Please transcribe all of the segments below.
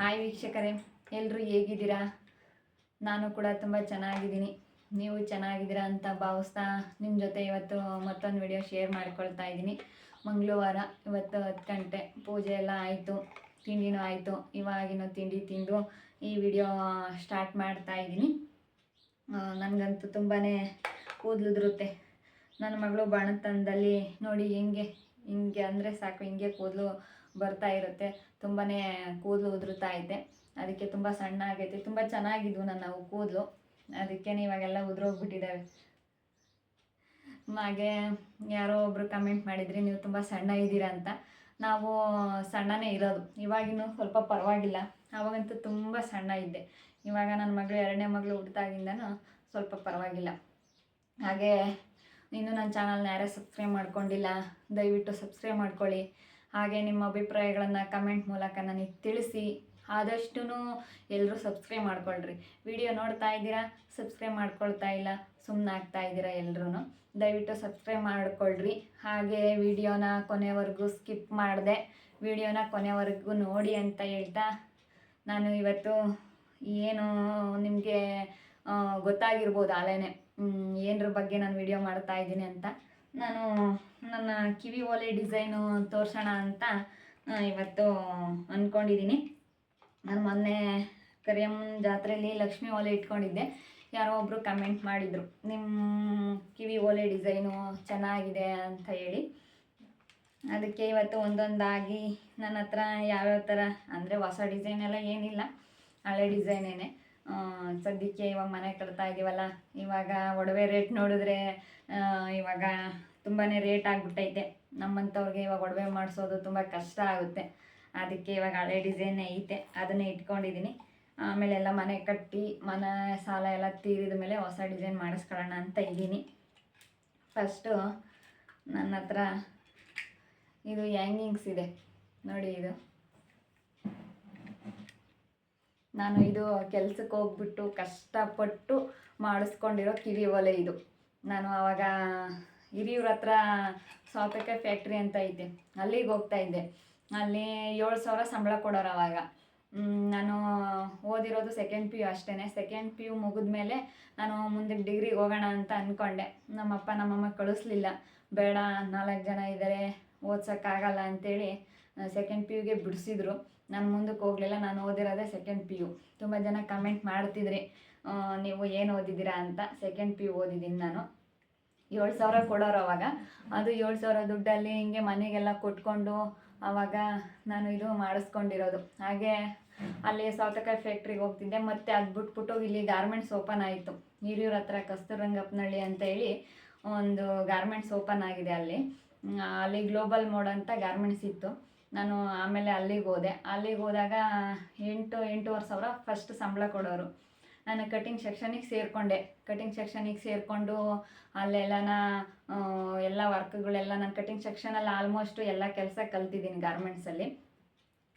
Hi ವೀಕ್ಷಕರೇ ಎಲ್ಲರೂ ಹೇಗಿದ್ದೀರಾ? ನಾನು ಕೂಡ ತುಂಬ ಚೆನ್ನಾಗಿದ್ದೀನಿ. ನೀವು ಚೆನ್ನಾಗಿದ್ದೀರಾ ಅಂತ ಭಾವಿಸ್ತಾ ನಿಮ್ಮ ಜೊತೆ ಇವತ್ತು ಮತ್ತೊಂದು ವಿಡಿಯೋ ಶೇರ್ ಮಾಡ್ಕೊಳ್ತಾ ಇದ್ದೀನಿ. ಮಂಗಳವಾರ, ಇವತ್ತು ಹತ್ತು ಗಂಟೆ, ಪೂಜೆ ಎಲ್ಲ ಆಯಿತು, ತಿಂಡಿನೂ ಆಯಿತು. ಇವಾಗಿನ ತಿಂಡಿ ತಿಂದು ಈ ವಿಡಿಯೋ ಸ್ಟಾರ್ಟ್ ಮಾಡ್ತಾ ಇದ್ದೀನಿ. ನನಗಂತೂ ತುಂಬಾ ಕೂದಲುದ್ರುತ್ತೆ ನನ್ನ ಮಗಳು ಬಾಣತನದಲ್ಲಿ ನೋಡಿ ಹೆಂಗೆ, ಹಿಂಗೆ ಅಂದರೆ ಸಾಕು, ಹಿಂಗೆ ಕೂದಲು ಬರ್ತಾ ಇರುತ್ತೆ. ತುಂಬಾ ಕೂದಲು ಉದುರುತ್ತಾ ಐತೆ ಅದಕ್ಕೆ ತುಂಬ ಸಣ್ಣ ಆಗೈತೆ. ತುಂಬ ಚೆನ್ನಾಗಿದ್ವು ನನ್ನ ಕೂದಲು. ಅದಕ್ಕೆ ಇವಾಗೆಲ್ಲ ಉದುರೋಗ್ಬಿಟ್ಟಿದ್ದಾವೆ ಹಾಗೆ ಯಾರೋ ಒಬ್ರು ಕಮೆಂಟ್ ಮಾಡಿದ್ರಿ, ನೀವು ತುಂಬ ಸಣ್ಣ ಇದ್ದೀರಾ ಅಂತ. ನಾವು ಸಣ್ಣನೇ ಇರೋದು. ಇವಾಗಿನ ಸ್ವಲ್ಪ ಪರವಾಗಿಲ್ಲ. ಅವಾಗಂತೂ ತುಂಬ ಸಣ್ಣ ಇದ್ದೆ. ಇವಾಗ ನನ್ನ ಮಗಳು ಎರಡನೇ ಮಗಳು ಹುಟ್ಟಿದಾಗಿಂದನೂ ಸ್ವಲ್ಪ ಪರವಾಗಿಲ್ಲ. ಹಾಗೆ ಇನ್ನೂ ನನ್ನ ಚಾನಲ್ನ ಯಾರೇ ಸಬ್ಸ್ಕ್ರೈಬ್ ಮಾಡ್ಕೊಂಡಿಲ್ಲ, ದಯವಿಟ್ಟು ಸಬ್ಸ್ಕ್ರೈಬ್ ಮಾಡ್ಕೊಳ್ಳಿ. ಹಾಗೆ ನಿಮ್ಮ ಅಭಿಪ್ರಾಯಗಳನ್ನು ಕಮೆಂಟ್ ಮೂಲಕ ನನಗೆ ತಿಳಿಸಿ. ಆದಷ್ಟು ಎಲ್ಲರೂ ಸಬ್ಸ್ಕ್ರೈಬ್ ಮಾಡ್ಕೊಳ್ರಿ. ವಿಡಿಯೋ ನೋಡ್ತಾ ಇದ್ದೀರಾ? ಸಬ್ಸ್ಕ್ರೈಬ್ ಮಾಡ್ಕೊಳ್ತಾ ಇಲ್ಲ? ಸುಮ್ಮನೆ ಆಗ್ತಾ ಇದ್ದೀರಾ ಎಲ್ಲರೂ ದಯವಿಟ್ಟು ಸಬ್ಸ್ಕ್ರೈಬ್ ಮಾಡ್ಕೊಳ್ರಿ. ಹಾಗೆ ವಿಡಿಯೋನ ಕೊನೆವರೆಗೂ ಸ್ಕಿಪ್ ಮಾಡಿದೆ. ವಿಡಿಯೋನ ಕೊನೆವರೆಗೂ ನೋಡಿ ಅಂತ ಹೇಳ್ತಾ ನಾನು ಇವತ್ತು ಏನು ನಿಮಗೆ ಗೊತ್ತಾಗಿರ್ಬೋದು ಆಲೇನೆ ಏನರ ಬಗ್ಗೆ ನಾನು ವಿಡಿಯೋ ಮಾಡ್ತಾ ಇದ್ದೀನಿ ಅಂತ. ನಾನು ನನ್ನ ಕಿವಿ ಓಲೆ ಡಿಸೈನು ತೋರ್ಸೋಣ ಅಂತ ಇವತ್ತು ಅಂದ್ಕೊಂಡಿದ್ದೀನಿ ನಾನು ಮೊನ್ನೆ ಕರಿಯಮ್ಮನ ಜಾತ್ರೆಯಲ್ಲಿ ಲಕ್ಷ್ಮೀ ಓಲೆ ಇಟ್ಕೊಂಡಿದ್ದೆ. ಯಾರೋ ಒಬ್ಬರು ಕಮೆಂಟ್ ಮಾಡಿದರು ನಿಮ್ಮ ಕಿವಿ ಓಲೆ ಡಿಸೈನು ಚೆನ್ನಾಗಿದೆ ಅಂತ ಹೇಳಿ. ಅದಕ್ಕೆ ಇವತ್ತು ಒಂದೊಂದಾಗಿ ನನ್ನ ಹತ್ರ ಯಾವ್ಯಾವ ಥರ ಅಂದರೆ ಹೊಸ ಡಿಸೈನೆಲ್ಲ ಏನಿಲ್ಲ, ಹಳೆ ಡಿಸೈನೇನೆ ಸದ್ಯಕ್ಕೆ ಇವಾಗ ಮನೆ ಕಟ್ತಾ ಇದ್ದೀವಲ್ಲ ಇವಾಗ ಒಡವೆ ರೇಟ್ ನೋಡಿದ್ರೆ ಇವಾಗ ತುಂಬಾ ರೇಟ್ ಆಗಿಬಿಟ್ಟೈತೆ. ನಮ್ಮಂಥವ್ರಿಗೆ ಇವಾಗ ಒಡವೆ ಮಾಡಿಸೋದು ತುಂಬ ಕಷ್ಟ ಆಗುತ್ತೆ. ಅದಕ್ಕೆ ಇವಾಗ ಹಳೆ ಡಿಸೈನ್ ಐತೆ, ಅದನ್ನೇ ಇಟ್ಕೊಂಡಿದ್ದೀನಿ ಆಮೇಲೆ ಎಲ್ಲ ಮನೆ ಕಟ್ಟಿ, ಮನೆ ಸಾಲ ಎಲ್ಲ ತೀರಿದ ಮೇಲೆ ಹೊಸ ಡಿಸೈನ್ ಮಾಡಿಸ್ಕೊಳ್ಳೋಣ ಅಂತ ಇದ್ದೀನಿ. ಫಸ್ಟು ನನ್ನ ಹತ್ರ ಇದು ಹ್ಯಾಂಗಿಂಗ್ಸ್ ಇದೆ. ನೋಡಿ ಇದು. ನಾನು ಇದು ಕೆಲ್ಸಕ್ಕೆ ಹೋಗ್ಬಿಟ್ಟು ಕಷ್ಟಪಟ್ಟು ಮಾಡಿಸ್ಕೊಂಡಿರೋ ಕಿವಿ ಒಲೆ ಇದು. ನಾನು ಆವಾಗ ಹಿರಿಯೂರ ಹತ್ರ ಸೌತೆಕಾಯಿ ಫ್ಯಾಕ್ಟ್ರಿ ಅಂತ ಐತೆ. ಅಲ್ಲಿಗೆ ಹೋಗ್ತಾ ಇದ್ದೆ. ಅಲ್ಲಿ ಏಳು ಸಾವಿರ ಸಂಬಳ ಕೊಡೋರು ಅವಾಗ ನಾನು ಓದಿರೋದು ಸೆಕೆಂಡ್ ಪಿ ಯು ಅಷ್ಟೇ ಸೆಕೆಂಡ್ ಪಿ ಯು ಮುಗಿದ್ಮೇಲೆ ನಾನು ಮುಂದೆ ಡಿಗ್ರಿಗೆ ಹೋಗೋಣ ಅಂತ ಅಂದ್ಕೊಂಡೆ ನಮ್ಮಪ್ಪ ನಮ್ಮಮ್ಮ ಕಳಿಸ್ಲಿಲ್ಲ. ಬೇಡ, ನಾಲ್ಕು ಜನ ಇದ್ದಾರೆ ಓದ್ಸೋಕ್ಕಾಗಲ್ಲ ಅಂತೇಳಿ ಸೆಕೆಂಡ್ ಪಿ ಯುಗೆ ಬಿಡಿಸಿದ್ರು. ನಾನು ಮುಂದಕ್ಕೆ ಹೋಗಲಿಲ್ಲ, ನಾನು ಓದಿರೋದೇ ಸೆಕೆಂಡ್ ಪಿ ಯು ತುಂಬ ಜನ ಕಮೆಂಟ್ ಮಾಡ್ತಿದ್ರಿ ನೀವು ಏನು ಓದಿದ್ದೀರಾ ಅಂತ ಸೆಕೆಂಡ್ ಪಿ ಯು ಓದಿದ್ದೀನಿ ನಾನು. ಏಳು ಸಾವಿರ ಕೊಡೋರು ಅವಾಗ. ಅದು ಏಳು ಸಾವಿರ ದುಡ್ಡಲ್ಲಿ ಹಿಂಗೆ ಮನೆಗೆಲ್ಲ ಕೊಟ್ಕೊಂಡು ಆವಾಗ ನಾನು ಇದು ಮಾಡಿಸ್ಕೊಂಡಿರೋದು. ಹಾಗೆ ಅಲ್ಲಿ ಸೌತಕಾಯಿ ಫ್ಯಾಕ್ಟ್ರಿಗೆ ಹೋಗ್ತಿದ್ದೆ, ಮತ್ತೆ ಅದು ಬಿಟ್ಬಿಟ್ಟು ಇಲ್ಲಿ ಗಾರ್ಮೆಂಟ್ಸ್ ಓಪನ್ ಆಯಿತು. ಹಿರಿಯೂರ ಹತ್ರ ಕಸ್ತೂರಂಗಪ್ಪನಹಳ್ಳಿ ಅಂತ ಹೇಳಿ ಒಂದು ಗಾರ್ಮೆಂಟ್ಸ್ ಓಪನ್ ಆಗಿದೆ ಅಲ್ಲಿ. ಅಲ್ಲಿ ಗ್ಲೋಬಲ್ ಮೋಡ್ ಅಂತ ಗಾರ್ಮೆಂಟ್ಸ್ ಇತ್ತು. ನಾನು ಆಮೇಲೆ ಅಲ್ಲಿಗೆ ಹೋದೆ. ಅಲ್ಲಿಗೆ ಹೋದಾಗ ಎಂಟು, ಎಂಟೂವರೆ ಸಾವಿರ ಫಸ್ಟ್ ಸಂಬಳ ಕೊಡೋರು. ನಾನು ಕಟಿಂಗ್ ಸೆಕ್ಷನಿಗೆ ಸೇರಿಕೊಂಡೆ. ಕಟಿಂಗ್ ಸೆಕ್ಷನಿಗೆ ಸೇರಿಕೊಂಡು ಅಲ್ಲೆಲ್ಲನ ಎಲ್ಲ ವರ್ಕ್ಗಳೆಲ್ಲ ನಾನು ಕಟಿಂಗ್ ಸೆಕ್ಷನಲ್ಲಿ ಆಲ್ಮೋಸ್ಟು ಎಲ್ಲ ಕೆಲಸ ಕಲ್ತಿದ್ದೀನಿ ಗಾರ್ಮೆಂಟ್ಸಲ್ಲಿ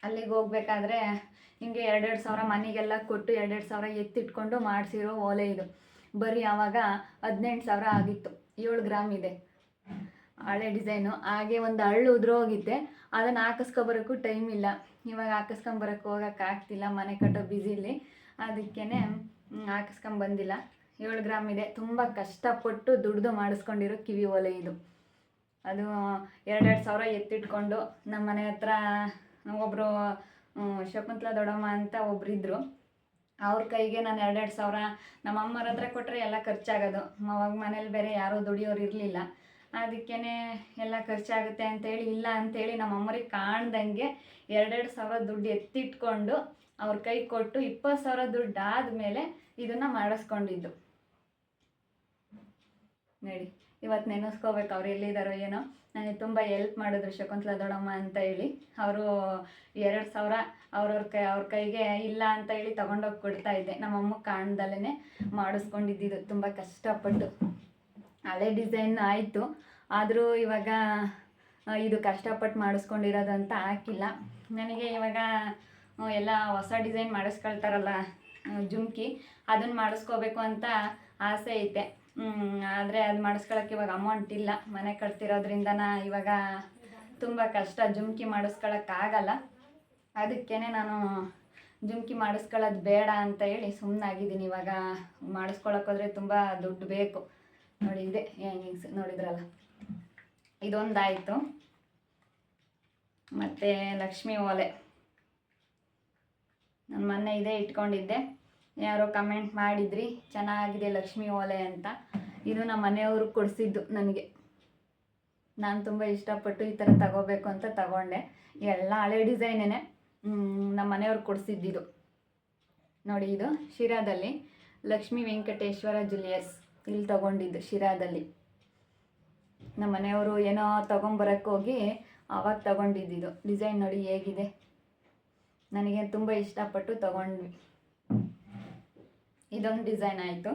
ಅಲ್ಲಿಗೆ ಹೋಗ್ಬೇಕಾದ್ರೆ ಹಿಂಗೆ ಎರಡೆರಡು ಸಾವಿರ ಮನೆಗೆಲ್ಲ ಕೊಟ್ಟು ಎರಡೆರಡು ಸಾವಿರ ಎತ್ತಿಟ್ಕೊಂಡು ಮಾಡಿಸಿರೋ ಓಲೆ ಇದು. ಬರೀ ಆವಾಗ ಹದಿನೆಂಟು ಸಾವಿರ ಆಗಿತ್ತು. ಏಳು ಗ್ರಾಮ್ ಇದೆ. ಹಳೆ ಡಿಸೈನು. ಹಾಗೆ ಒಂದು ಹಳ್ಳು ಉದುರೋಗಿದ್ದೆ ಅದನ್ನು ಹಾಕಿಸ್ಕೊಬರೋಕ್ಕೂ ಟೈಮ್ ಇಲ್ಲ. ಇವಾಗ ಹಾಕಿಸ್ಕೊಂಬರಕ್ಕೆ ಹೋಗೋಕ್ಕಾಗ್ತಿಲ್ಲ ಮನೆ ಕಟ್ಟೋ ಬ್ಯುಸಿಲಿ ಅದಕ್ಕೇ ಹಾಕಿಸ್ಕೊಂಬಂದಿಲ್ಲ ಏಳು ಗ್ರಾಮ್ ಇದೆ. ತುಂಬ ಕಷ್ಟಪಟ್ಟು ದುಡ್ದು ಮಾಡಿಸ್ಕೊಂಡಿರೋ ಕಿವಿ ಒಲೆ ಇದು. ಅದು ಎರಡೆರಡು ಸಾವಿರ ಎತ್ತಿಟ್ಕೊಂಡು ನಮ್ಮ ಮನೆ ಹತ್ರ ಒಬ್ಬರು ಶಕುಂತಲ ದೊಡ್ಡಮ್ಮ ಅಂತ ಒಬ್ಬರಿದ್ದರು ಅವ್ರ ಕೈಗೆ ನಾನು ಎರಡೆರಡು ಸಾವಿರ ನಮ್ಮ ಅಮ್ಮರ ಹತ್ರ ಕೊಟ್ಟರೆ ಎಲ್ಲ ಖರ್ಚಾಗೋದು. ಅವಾಗ ಮನೇಲಿ ಬೇರೆ ಯಾರೂ ದುಡಿಯೋರು ಇರಲಿಲ್ಲ. ಅದಕ್ಕೇ ಎಲ್ಲ ಖರ್ಚಾಗುತ್ತೆ ಅಂತೇಳಿ, ಇಲ್ಲ ಅಂತೇಳಿ ನಮ್ಮ ಅಮ್ಮರಿಗೆ ಕಾಣ್ದಂಗೆ ಎರಡೆರಡು ಸಾವಿರ ದುಡ್ಡು ಎತ್ತಿಟ್ಕೊಂಡು ಅವ್ರ ಕೈ ಕೊಟ್ಟು ಇಪ್ಪತ್ತು ಸಾವಿರ ದುಡ್ಡು ಆದಮೇಲೆ ಇದನ್ನು ಮಾಡಿಸ್ಕೊಂಡಿದ್ದು. ನೋಡಿ, ಇವತ್ತು ನೆನೆಸ್ಕೋಬೇಕು ಅವ್ರು ಎಲ್ಲಿದ್ದಾರೋ ಏನೋ. ನನಗೆ ತುಂಬ ಹೆಲ್ಪ್ ಮಾಡಿದ್ರು ಶಕುಂತಲಾ ದೊಡಮ್ಮ ಅಂತ ಹೇಳಿ. ಅವರು ಎರಡು ಸಾವಿರ ಅವ್ರವ್ರ ಕೈ, ಅವ್ರ ಕೈಗೆ ಇಲ್ಲ ಅಂತ ಹೇಳಿ ತಗೊಂಡೋಗಿ ಕೊಡ್ತಾ ಇದ್ದೆ. ನಮ್ಮ ಅಮ್ಮ ಕಾಣ್ದಲ್ಲೇ ಮಾಡಿಸ್ಕೊಂಡಿದ್ದಿದ್ದು. ತುಂಬ ಕಷ್ಟಪಟ್ಟು. ಹಳೆ ಡಿಸೈನ್ ಆಯಿತು. ಆದರೂ ಇವಾಗ ಇದು ಕಷ್ಟಪಟ್ಟು ಮಾಡಿಸ್ಕೊಂಡಿರೋದು ಅಂತ ಹಾಕಿಲ್ಲ. ನನಗೆ ಇವಾಗ ಎಲ್ಲ ಹೊಸ ಡಿಸೈನ್ ಮಾಡಿಸ್ಕೊಳ್ತಾರಲ್ಲ ಜುಮ್ಕಿ, ಅದನ್ನು ಮಾಡಿಸ್ಕೋಬೇಕು ಅಂತ ಆಸೆ ಐತೆ. ಆದರೆ ಅದು ಮಾಡಿಸ್ಕೊಳಕ್ಕೆ ಇವಾಗ ಅಮೌಂಟ್ ಇಲ್ಲ. ಮನೆ ಕಟ್ತಿರೋದ್ರಿಂದನ ಇವಾಗ ತುಂಬ ಕಷ್ಟ. ಜುಮ್ಕಿ ಮಾಡಿಸ್ಕೊಳಕ್ಕಾಗಲ್ಲ ಅದಕ್ಕೇ ನಾನು ಜುಮ್ಕಿ ಮಾಡಿಸ್ಕೊಳ್ಳೋದು ಬೇಡ ಅಂತ ಹೇಳಿ ಸುಮ್ಮನಾಗಿದ್ದೀನಿ ಇವಾಗ ಮಾಡಿಸ್ಕೊಳಕ್ಕೋದ್ರೆ ತುಂಬ ದುಡ್ಡು ಬೇಕು. ನೋಡಿ ಇದೆ ಹ್ಯಾಂಗಿಂಗ್ಸ್ ನೋಡಿದ್ರಲ್ಲ. ಇದೊಂದಾಯಿತು. ಮತ್ತು ಲಕ್ಷ್ಮಿ ಓಲೆ. ನಾನು ಮೊನ್ನೆ ಇದೇ ಇಟ್ಕೊಂಡಿದ್ದೆ. ಯಾರೋ ಕಮೆಂಟ್ ಮಾಡಿದ್ರಿ, ಚೆನ್ನಾಗಿದೆ ಲಕ್ಷ್ಮಿ ಓಲೆ ಅಂತ. ಇದು ನಮ್ಮ ಮನೆಯವರು ಕೊಡಿಸಿದ್ದು ನನಗೆ. ನಾನು ತುಂಬ ಇಷ್ಟಪಟ್ಟು ಈ ಥರ ತಗೋಬೇಕು ಅಂತ ತಗೊಂಡೆ. ಎಲ್ಲ ಹಳೆ ಡಿಸೈನೇ ನಮ್ಮ ಮನೆಯವ್ರು ಕೊಡಿಸಿದ್ದಿದು. ನೋಡಿ ಇದು, ಶಿರಾದಲ್ಲಿ ಲಕ್ಷ್ಮೀ ವೆಂಕಟೇಶ್ವರ ಜುಲಿಯರ್ಸ್ ಇಲ್ಲಿ ತಗೊಂಡಿದ್ದು ಶಿರಾದಲ್ಲಿ. ನಮ್ಮ ಮನೆಯವರು ಏನೋ ತಗೊಂಬರಕ್ಕೆ ಹೋಗಿ ಆವಾಗ ತಗೊಂಡಿದ್ದಿದ್ದು ಡಿಸೈನ್ ನೋಡಿ ಹೇಗಿದೆ. ನನಗೆ ತುಂಬ ಇಷ್ಟಪಟ್ಟು ತಗೊಂಡ್ವಿ. ಇದೊಂದು ಡಿಸೈನ್ ಆಯಿತು.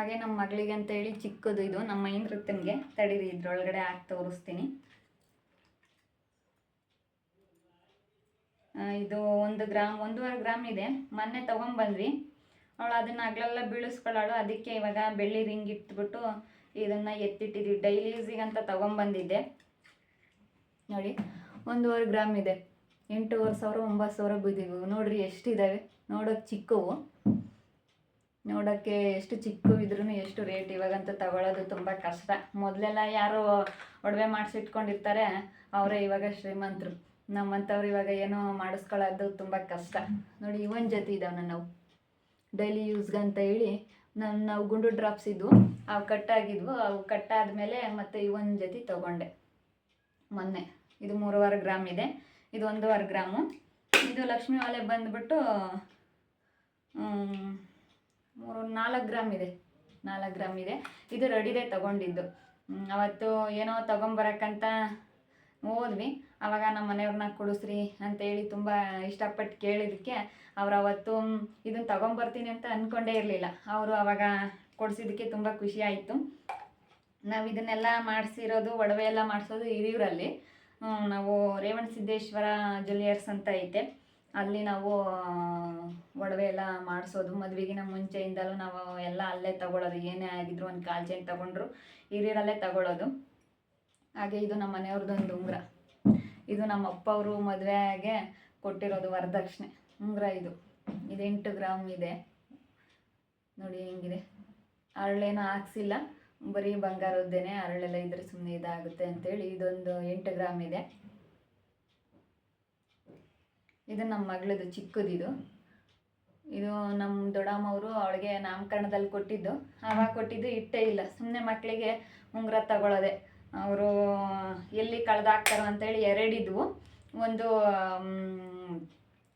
ಹಾಗೆ ನಮ್ಮ ಮಗಳಿಗೆ ಅಂತ ಹೇಳಿ ಚಿಕ್ಕದು ಇದು. ನಮ್ಮ ಮೈಂದ್ರತನ್ಗೆ ತಡೀರಿ, ಇದ್ರೊಳಗಡೆ ಹಾಕಿ ತೋರಿಸ್ತೀನಿ. ಇದು ಒಂದು ಗ್ರಾಮ್, ಒಂದೂವರೆ ಗ್ರಾಮ್ ಇದೆ. ಮೊನ್ನೆ ತೊಗೊಂಬಂದ್ವಿ. ಅವಳು ಅದನ್ನು ಹಗಲೆಲ್ಲ ಬೀಳಿಸ್ಕೊಳ್ಳೋಳು ಅದಕ್ಕೆ ಇವಾಗ ಬೆಳ್ಳಿ ರಿಂಗ್ ಇಟ್ಬಿಟ್ಟು ಇದನ್ನು ಎತ್ತಿಟ್ಟಿದ್ವಿ. ಡೈಲಿ ಯೂಸಿಗೆ ಅಂತ ತೊಗೊಂಬಂದಿದ್ದೆ. ನೋಡಿ, ಒಂದೂವರೆ ಗ್ರಾಮ್ ಇದೆ. ಎಂಟೂವರೆ ಸಾವಿರ, ಒಂಬತ್ತು ಸಾವಿರ ಬಿದ್ದಿವು. ನೋಡ್ರಿ ಎಷ್ಟಿದ್ದಾವೆ ನೋಡೋಕೆ ಚಿಕ್ಕವು. ನೋಡೋಕ್ಕೆ ಎಷ್ಟು ಚಿಕ್ಕ ಇದ್ರೂ ಎಷ್ಟು ರೇಟ್ ಇವಾಗಂತೂ ತಗೊಳ್ಳೋದು ತುಂಬ ಕಷ್ಟ. ಮೊದಲೆಲ್ಲ ಯಾರು ಒಡವೆ ಮಾಡಿಸಿಟ್ಕೊಂಡಿರ್ತಾರೆ, ಅವರೇ ಇವಾಗ ಶ್ರೀಮಂತರು. ನಮ್ಮಂಥವ್ರು ಇವಾಗ ಏನೋ ಮಾಡಿಸ್ಕೊಳ್ಳೋದು ತುಂಬ ಕಷ್ಟ. ನೋಡಿ, ಇವನ್ ಜೊತೆ ಇದಾವೆ ನಾವು ಡೈಲಿ ಯೂಸ್ಗಂತ ಹೇಳಿ ನಾನು ನಾವು ಗುಂಡು ಡ್ರಾಪ್ಸ್ ಇದ್ವು, ಅವು ಕಟ್ಟಾಗಿದ್ವು ಅವು ಕಟ್ಟಾದ್ಮೇಲೆ ಮತ್ತೆ ಇವನ್ ಜೊತೆ ತಗೊಂಡೆ. ಮೊನ್ನೆ. ಇದು ಮೂರುವರೆ ಗ್ರಾಮ್ ಇದೆ. ಇದು ಒಂದೂವರೆ ಗ್ರಾಮು. ಇದು ಲಕ್ಷ್ಮೀ ವಾಲೆ ಬಂದ್ಬಿಟ್ಟು ಮೂರು, ನಾಲ್ಕು ಗ್ರಾಮ್ ಇದೆ. ನಾಲ್ಕು ಗ್ರಾಮ್ ಇದೆ. ಇದು ರೆಡಿದೆ ತಗೊಂಡಿದ್ದು. ಅವತ್ತು ಏನೋ ತಗೊಂಬರಕ್ಕಂತ ಹೋದ್ವಿ. ಆವಾಗ ನಮ್ಮ ಮನೆಯವ್ರನ್ನ ಕೊಡಿಸ್ರಿ ಅಂತೇಳಿ ತುಂಬ ಇಷ್ಟಪಟ್ಟು ಕೇಳಿದ್ದಕ್ಕೆ ಅವ್ರು ಅವತ್ತು ಇದನ್ನು ತಗೊಂಬರ್ತೀನಿ ಅಂತ ಅಂದ್ಕೊಂಡೇ ಇರಲಿಲ್ಲ. ಅವರು ಅವಾಗ ಕೊಡಿಸಿದ್ದಕ್ಕೆ ತುಂಬ ಖುಷಿ ಆಯಿತು. ನಾವು ಇದನ್ನೆಲ್ಲ ಮಾಡಿಸಿರೋದು, ಒಡವೆ ಎಲ್ಲ ಮಾಡಿಸೋದು ಹಿರಿಯೂರಲ್ಲಿ. ನಾವು ರೇವಣ ಸಿದ್ದೇಶ್ವರ ಜ್ಯುವೆಲಿಯರ್ಸ್ ಅಂತ ಐತೆ. ಅಲ್ಲಿ ನಾವು ಒಡವೆ ಎಲ್ಲ ಮಾಡಿಸೋದು, ಮದುವೆಗಿನ ಮುಂಚೆಯಿಂದಲೂ ನಾವು ಎಲ್ಲ ಅಲ್ಲೇ ತಗೊಳ್ಳೋದು ಏನೇ ಆಗಿದ್ರು ಒಂದು ಕಾಲು ಚೈನ್ ತಗೊಂಡ್ರು, ಹಿರಿಯರಲ್ಲೇ ತಗೊಳ್ಳೋದು ಹಾಗೆ ಇದು ನಮ್ಮ ಮನೆಯವ್ರದ್ದೊಂದು ಉಂಗುರ. ಇದು ನಮ್ಮ ಅಪ್ಪ ಅವರು ಮದುವೆಗೆ ಕೊಟ್ಟಿರೋದು ವರದಕ್ಷಿಣೆ. ಉಂಗುರ ಇದು. ಇದು ಎಂಟು ಗ್ರಾಮ್ ಇದೆ. ನೋಡಿ ಹೆಂಗಿದೆ. ಅರಳೇನು ಹಾಕ್ಸಿಲ್ಲ. ಬರೀ ಬಂಗಾರದ್ದೇನೆ ಅರಳೆಲ್ಲ ಇದ್ರೆ ಸುಮ್ಮನೆ ಇದಾಗುತ್ತೆ ಅಂತೇಳಿ ಇದೊಂದು ಎಂಟು ಗ್ರಾಮ್ ಇದೆ. ಇದು ನಮ್ಮ ಮಗಳದು ಚಿಕ್ಕದಿದು. ಇದು ನಮ್ಮ ದೊಡ್ಡಮ್ಮವರು ಅವಳಿಗೆ ನಾಮಕರಣದಲ್ಲಿ ಕೊಟ್ಟಿದ್ದು. ಆವಾಗ ಕೊಟ್ಟಿದ್ದು ಇಟ್ಟೇ ಇಲ್ಲ. ಸುಮ್ಮನೆ ಮಕ್ಕಳಿಗೆ ಉಂಗುರ ತಗೊಳ್ಳೋದೆ ಅವರು ಎಲ್ಲಿ ಕಳೆದಾಕ್ತಾರೋ ಅಂತೇಳಿ ಎರಡಿದ್ವು. ಒಂದು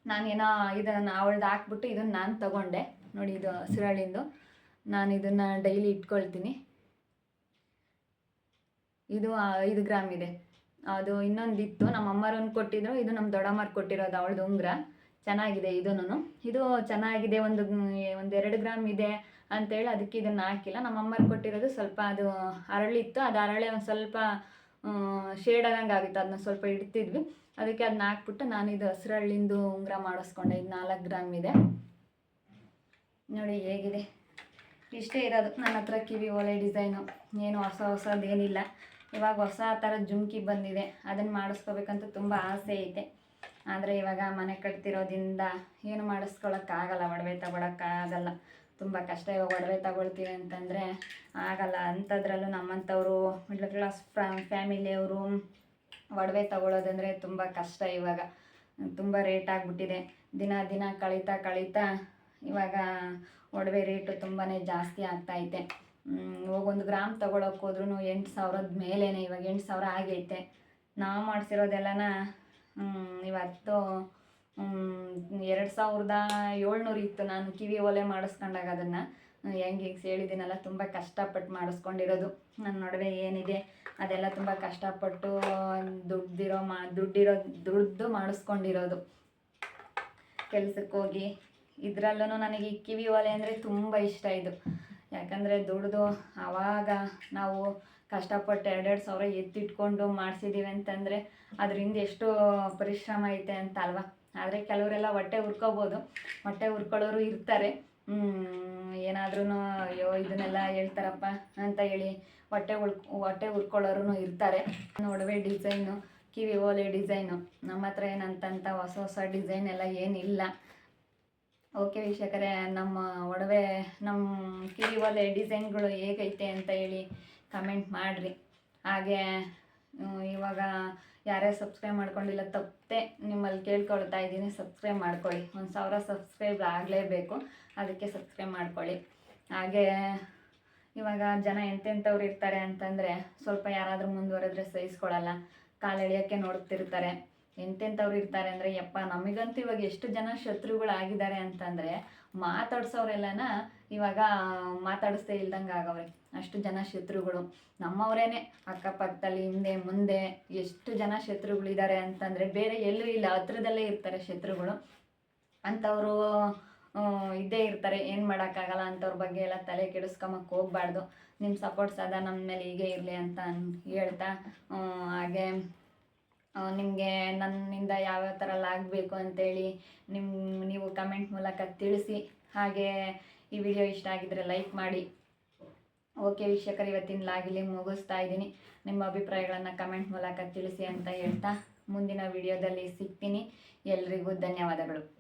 ನಾನೇನೋ ಇದನ್ನು ಅವಳ್ದು ಹಾಕ್ಬಿಟ್ಟು ಇದನ್ನು ನಾನು ತಗೊಂಡೆ. ನೋಡಿ ಇದು ಸುರಳಿಂದು ನಾನು ಇದನ್ನು ಡೈಲಿ ಇಟ್ಕೊಳ್ತೀನಿ. ಇದು ಐದು ಗ್ರಾಮ್ ಇದೆ. ಅದು ಇನ್ನೊಂದಿತ್ತು. ನಮ್ಮ ಅಮ್ಮರೊಂದು ಕೊಟ್ಟಿದ್ರು. ಇದು ನಮ್ಮ ದೊಡ್ಡಮ್ಮರು ಕೊಟ್ಟಿರೋದು ಅವಳದು ಉಂಗುರ. ಚೆನ್ನಾಗಿದೆ ಇದೂ ಇದು ಚೆನ್ನಾಗಿದೆ. ಒಂದು ಒಂದು ಎರಡು ಗ್ರಾಮ್ ಇದೆ ಅಂತೇಳಿ ಅದಕ್ಕೆ ಇದನ್ನು ಹಾಕಿಲ್ಲ. ನಮ್ಮ ಅಮ್ಮರು ಕೊಟ್ಟಿರೋದು ಸ್ವಲ್ಪ ಅದು ಅರಳಿತ್ತು ಅದು ಅರಳೆ ಒಂದು ಸ್ವಲ್ಪ ಶೇಡ್ ಆದಂಗೆ ಆಗಿತ್ತು. ಅದನ್ನ ಸ್ವಲ್ಪ ಇಡ್ತಿದ್ವಿ. ಅದಕ್ಕೆ ಅದನ್ನ ಹಾಕ್ಬಿಟ್ಟು ನಾನು ಇದು ಹಸಿರಳ್ಳಿಂದು ಉಂಗುರ ಮಾಡಿಸ್ಕೊಂಡೆ. ಇದು ನಾಲ್ಕು ಗ್ರಾಮ್ ಇದೆ. ನೋಡಿ ಹೇಗಿದೆ. ಇಷ್ಟೇ ಇರೋದು. ನನ್ನ ಹತ್ರ ಕಿವಿ ಒಲೆ ಡಿಸೈನು. ಏನು ಹೊಸ ಹೊಸದೇನಿಲ್ಲ ಇವಾಗ ಹೊಸ ಥರ ಜುಮ್ಕಿ ಬಂದಿದೆ. ಅದನ್ನು ಮಾಡಿಸ್ಕೋಬೇಕಂತ ತುಂಬ ಆಸೆ ಐತೆ. ಆದರೆ ಇವಾಗ ಮನೆ ಕಟ್ತಿರೋದ್ರಿಂದ ಏನು ಮಾಡಿಸ್ಕೊಳಕ್ಕಾಗಲ್ಲ, ಒಡವೆ ತಗೊಳಕ್ಕಾಗಲ್ಲ. ತುಂಬ ಕಷ್ಟ ಇವಾಗ ಒಡವೆ ತಗೊಳ್ತೀವಿ ಅಂತಂದರೆ ಆಗಲ್ಲ. ಅಂಥದ್ರಲ್ಲೂ ನಮ್ಮಂಥವ್ರು ಮಿಡ್ಲ್ ಕ್ಲಾಸ್ ಫ್ಯಾಮಿಲಿಯವರು ಒಡವೆ ತಗೊಳ್ಳೋದಂದರೆ ತುಂಬ ಕಷ್ಟ ಇವಾಗ. ತುಂಬ ರೇಟ್ ಆಗಿಬಿಟ್ಟಿದೆ. ದಿನ ದಿನ ಕಳೀತಾ ಕಳೀತಾ ಇವಾಗ ಒಡವೆ ರೇಟು ತುಂಬಾ ಜಾಸ್ತಿ ಆಗ್ತೈತೆ ಒಂದು ಗ್ರಾಮ್ ತೊಗೊಳಕ್ಕೆ ಹೋದ್ರೂ ಎಂಟು ಸಾವಿರದ ಮೇಲೇನೆ, ಇವಾಗ ಎಂಟು ಸಾವಿರ ಆಗೈತೆ. ನಾವು ಮಾಡಿಸಿರೋದೆಲ್ಲನ ಇವತ್ತು ಎರಡು ಸಾವಿರದ ಏಳ್ನೂರು ಇತ್ತು. ನಾನು ಕಿವಿ ಒಲೆ ಮಾಡಿಸ್ಕೊಂಡಾಗ ಅದನ್ನು ಹೆಂಗೆ ಹೀಗೆ ಹೇಳಿದ್ದೀನಲ್ಲ ತುಂಬ ಕಷ್ಟಪಟ್ಟು ಮಾಡಿಸ್ಕೊಂಡಿರೋದು. ನನ್ನ ನಡುವೆ ಏನಿದೆ, ಅದೆಲ್ಲ ತುಂಬ ಕಷ್ಟಪಟ್ಟು, ದುಡ್ದಿರೋ ಮಾ, ದುಡ್ಡಿರೋ, ದುಡ್ದು ಮಾಡಿಸ್ಕೊಂಡಿರೋದು. ಕೆಲ್ಸಕ್ಕೆ ಹೋಗಿ ಇದರಲ್ಲೂ ನನಗೆ ಈ ಕಿವಿ ಒಲೆ ಅಂದರೆ ತುಂಬ ಇಷ್ಟ ಇದು. ಯಾಕಂದರೆ ದುಡ್ದು ಆವಾಗ ನಾವು ಕಷ್ಟಪಟ್ಟು ಎರಡೆರಡು ಸಾವಿರ ಎತ್ತಿಟ್ಕೊಂಡು ಮಾಡಿಸಿದ್ದೀವಿ ಅಂತಂದರೆ ಅದರಿಂದ ಎಷ್ಟು ಪರಿಶ್ರಮ ಐತೆ ಅಂತ ಅಲ್ವಾ? ಆದರೆ ಕೆಲವರೆಲ್ಲ ಹೊಟ್ಟೆ ಹುರ್ಕೋಬೋದು ಹೊಟ್ಟೆ ಉರ್ಕೊಳ್ಳೋರು ಇರ್ತಾರೆ. ಏನಾದ್ರೂ ಅಯ್ಯೋ, ಇದನ್ನೆಲ್ಲ ಹೇಳ್ತಾರಪ್ಪ ಅಂತ ಹೇಳಿ ಹೊಟ್ಟೆ ಉಳ್, ಹೊಟ್ಟೆ ಉರ್ಕೊಳ್ಳೋರು ಇರ್ತಾರೆ. ನೋಡುವೆ ಡಿಸೈನು, ಕಿವಿ ಓಲೆ ಡಿಸೈನು. ನಮ್ಮ ಹತ್ರ ಏನಂತಂತ ಹೊಸ ಹೊಸ ಡಿಸೈನ್ ಎಲ್ಲ ಏನಿಲ್ಲ. ಓಕೆ ವೀಕ್ಷಕರೇ, ನಮ್ಮ ಒಡವೆ ನಮ್ಮ ಕಿವಿ ಒಲೆ ಡಿಸೈನ್ಗಳು ಹೇಗೈತೆ ಅಂತ ಹೇಳಿ ಕಮೆಂಟ್ ಮಾಡಿರಿ. ಹಾಗೆ ಇವಾಗ ಯಾರೇ ಸಬ್ಸ್ಕ್ರೈಬ್ ಮಾಡ್ಕೊಂಡಿಲ್ಲ, ತಪ್ಪದೆ ನಿಮ್ಮಲ್ಲಿ ಕೇಳ್ಕೊಳ್ತಾ ಇದ್ದೀನಿ, ಸಬ್ಸ್ಕ್ರೈಬ್ ಮಾಡ್ಕೊಳ್ಳಿ. ಒಂದು ಸಾವಿರ ಸಬ್ಸ್ಕ್ರೈಬ್ ಆಗಲೇಬೇಕು, ಅದಕ್ಕೆ ಸಬ್ಸ್ಕ್ರೈಬ್ ಮಾಡ್ಕೊಳ್ಳಿ. ಹಾಗೆ, ಇವಾಗ ಜನ ಎಂತೆಂಥವ್ರು ಇರ್ತಾರೆ ಅಂತಂದರೆ, ಸ್ವಲ್ಪ ಯಾರಾದರೂ ಮುಂದುವರೆದ್ರೆ ಸಹಿಸ್ಕೊಳ್ಳಲ್ಲ ಕಾಲೆಳೆಯೋಕ್ಕೆ ನೋಡ್ತಿರ್ತಾರೆ. ಎಂತೆಂಥವ್ರು ಇರ್ತಾರೆ ಅಂದರೆ, ಯಪ್ಪ, ನಮಗಂತೂ ಇವಾಗ ಎಷ್ಟು ಜನ ಶತ್ರುಗಳಾಗಿದ್ದಾರೆ ಅಂತಂದರೆ, ಮಾತಾಡ್ಸೋರೆಲ್ಲನ ಇವಾಗ ಮಾತಾಡಿಸ್ದೇ ಇಲ್ದಂಗೆ ಆಗವ್ರೆ. ಅಷ್ಟು ಜನ ಶತ್ರುಗಳು. ನಮ್ಮವರೇನೆ, ಅಕ್ಕಪಕ್ಕದಲ್ಲಿ, ಹಿಂದೆ, ಮುಂದೆ, ಎಷ್ಟು ಜನ ಶತ್ರುಗಳಿದ್ದಾರೆ ಅಂತಂದರೆ, ಬೇರೆ ಎಲ್ಲೂ ಇಲ್ಲ, ಹತ್ರದಲ್ಲೇ ಇರ್ತಾರೆ ಶತ್ರುಗಳು. ಅಂಥವರು ಇದ್ದೇ ಇರ್ತಾರೆ, ಏನು ಮಾಡೋಕ್ಕಾಗಲ್ಲ ಅಂಥವ್ರ ಬಗ್ಗೆ ಎಲ್ಲ ತಲೆ ಕೆಡಿಸ್ಕೊಂಬಕ್ಕೆ ಹೋಗ್ಬಾರ್ದು. ನಿಮ್ಮ ಸಪೋರ್ಟ್ ಸದಾ ನಮ್ಮ ಮೇಲೆ ಹೀಗೆ ಇರಲಿ ಅಂತ ಹೇಳ್ತಾ ಹಾಗೆ ನಿಮಗೆ ನನ್ನಿಂದ ಯಾವ್ಯಾವ ಥರ ಆಗಬೇಕು ಅಂತೇಳಿ ನಿಮ್ಮ ನೀವು ಕಮೆಂಟ್ ಮೂಲಕ ತಿಳಿಸಿ. ಹಾಗೆ ಈ ವಿಡಿಯೋ ಇಷ್ಟ ಆಗಿದ್ರೆ ಲೈಕ್ ಮಾಡಿ. ಓಕೆ ವೀಕ್ಷಕರು, ಇವತ್ತಿನ ಲಾಗಿಲಿ ಮುಗಿಸ್ತಾ ಇದ್ದೀನಿ. ನಿಮ್ಮ ಅಭಿಪ್ರಾಯಗಳನ್ನು ಕಮೆಂಟ್ ಮೂಲಕ ತಿಳಿಸಿ ಅಂತ ಹೇಳ್ತಾ ಮುಂದಿನ ವಿಡಿಯೋದಲ್ಲಿ ಸಿಗ್ತೀನಿ. ಎಲ್ರಿಗೂ ಧನ್ಯವಾದಗಳು.